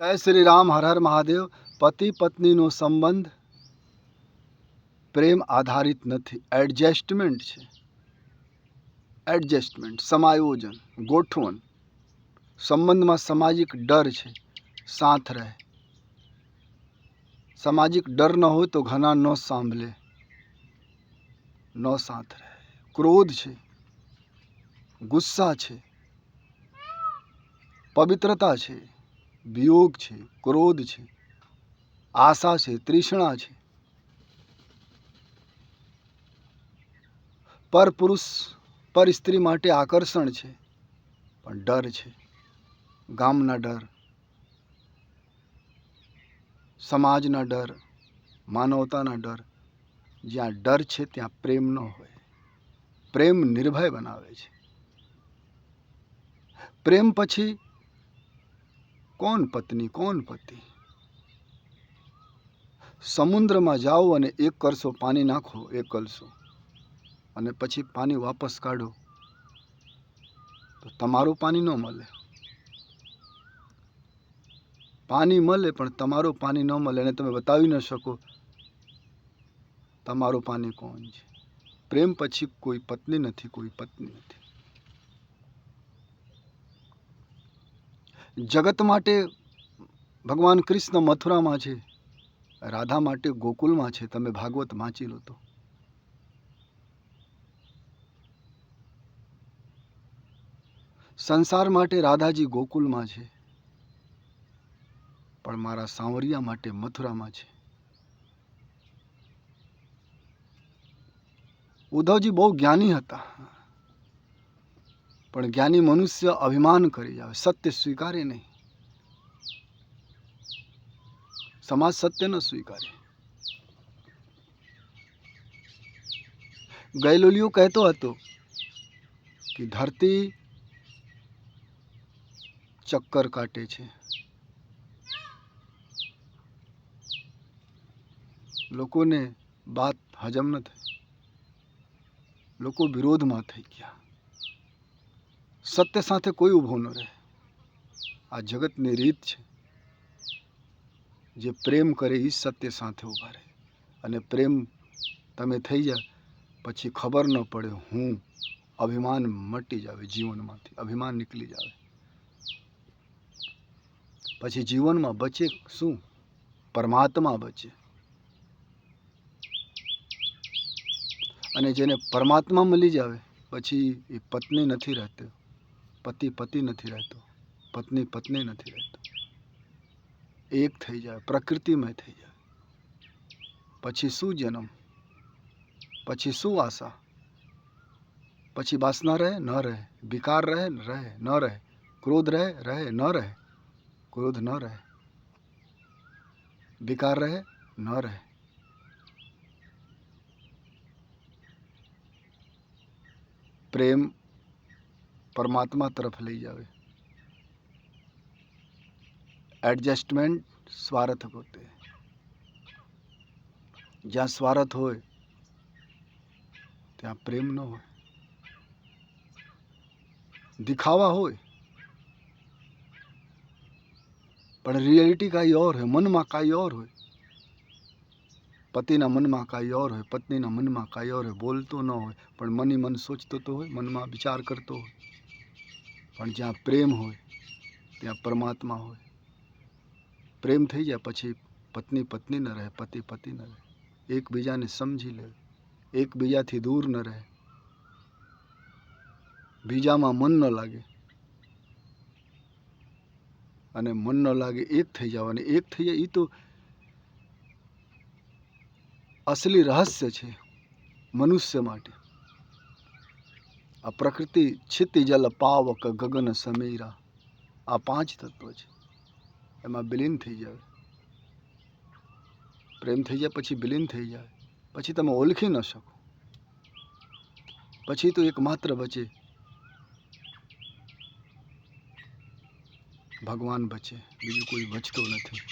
જય શ્રી રામ, હર હર મહાદેવ. પતિ પત્નીનો સંબંધ પ્રેમ આધારિત નથી. એડજસ્ટમેન્ટ છે. એડજસ્ટમેન્ટ સમાયોજન, ગોઠવણ. સંબંધમાં સામાજિક ડર છે. સાથ રહે. સામાજિક ડર ન હોય તો ઘણા ન સાંભળે. ન સાથ રહે. ક્રોધ છે. ગુસ્સા છે. પવિત્રતા છે. વિયોગ છે, ક્રોધ છે, આશા છે, તૃષ્ણા છે. પર પુરુષ, પર સ્ત્રી માટે આકર્ષણ છે, પણ ડર છે, ગામના ડર, સમાજના ડર, માનવતાના ડર, જ્યાં ડર છે ત્યાં પ્રેમ ન હોય. પ્રેમ નિર્ભય બનાવે છે. પ્રેમ પછી કોણ પત્ની, કોણ પતિ? સમુદ્રમાં જાઓ અને એક કરશો પાણી નાખો, એક કલશો અને પછી પાણી વાપસ કાઢો. તો તમારું પાણી ન મળે. પાણી મળે, પણ તમારું પાણી ન મળે અને તમે બતાવી ન શકો તમારું પાણી કોણ છે. પ્રેમ પછી કોઈ પત્ની નથી, કોઈ પત્ની નથી. જગત માટે ભગવાન કૃષ્ણ મથુરામાં છે, રાધા માટે ગોકુલમાં છે, તમે ભાગવત વાંચી લો તો. સંસાર માટે રાધાજી ગોકુલમાં છે, પણ મારા સાંવરિયા માટે મથુરામાં છે. ઉદ્ધવજી બહુ જ્ઞાની હતા. પણ જ્ઞાની મનુષ્ય અભિમાન કરી આવે સત્ય સ્વીકારે નહીં. સમાજ સત્ય ન સ્વીકારે. ગયલોલિયો કહેતો હતો કે ધરતી ચક્કર કાટે છે. લોકોને વાત હજમ ન થઈ. લોકો વિરોધમાં થઈ ગયા. સત્ય સાથે કોઈ ઊભો ન રહે. આ જગતની રીત છે જે પ્રેમ કરે એ સત્ય સાથે ઊભા રહે. અને પ્રેમ તમે થઈ જાય પછી ખબર ન પડે હું અભિમાન મટી જાવે જીવનમાંથી, અભિમાન નીકળી જાવે. પછી જીવનમાં બચે શું? પરમાત્મા બચે. અને જેને પરમાત્મા મળી જાવે, પછી એ પત્ની નથી રહેતી. પતિ પતિ નથી રહેતો પત્ની પત્ની નથી રહેતો એક થઈ જાય પ્રકૃતિમય થઈ જાય પછી શું જન્મ પછી શું આશા પછી વાસના રહે ન રહે વિકાર રહે રહે ન રહે ક્રોધ રહે રહે ન રહે ક્રોધ ન રહે વિકાર રહે ન રહે પ્રેમ પરમાત્મા તરફ લઈ જાવે એડજસ્ટમેન્ટ સ્વાર્થ પોતે જ્યાં સ્વાર્થ હોય ત્યાં પ્રેમ ન હોય દિખાવા હોય પણ રિયાલિટી કાંઈ ઓર હોય મનમાં કાંઈ ઓર હોય પતિના મનમાં કાંઈ ઓર હોય પત્નીના મનમાં કાંઈ ઓર હોય બોલતો ન હોય પણ મની મન સોચતો તો હોય મનમાં વિચાર કરતો હોય પણ જ્યાં પ્રેમ હોય, ત્યાં પરમાત્મા હોય. પ્રેમ થઈ જાય પછી પત્ની પત્ની ન રહે, પતિ પતિ ન રહે. એકબીજાને સમજી લે, એકબીજાથી દૂર ન રહે. બીજામાં મન ન લાગે. અને મન ન લાગે એક થઈ જાવ અને એક થઈ જાય એ તો અસલી રહસ્ય છે મનુષ્ય માટે. આ પ્રકૃતિ છિતિ જલ પાવક ગગન સમીરા આ પાંચ તત્વ છે એમાં વિલીન થઈ જાય પ્રેમ થઈ જાય પછી વિલીન થઈ જાય પછી તમે ઓળખી ન શકો પછી તો એક માત્ર બચે ભગવાન બચે બીજું કોઈ બચતો નથી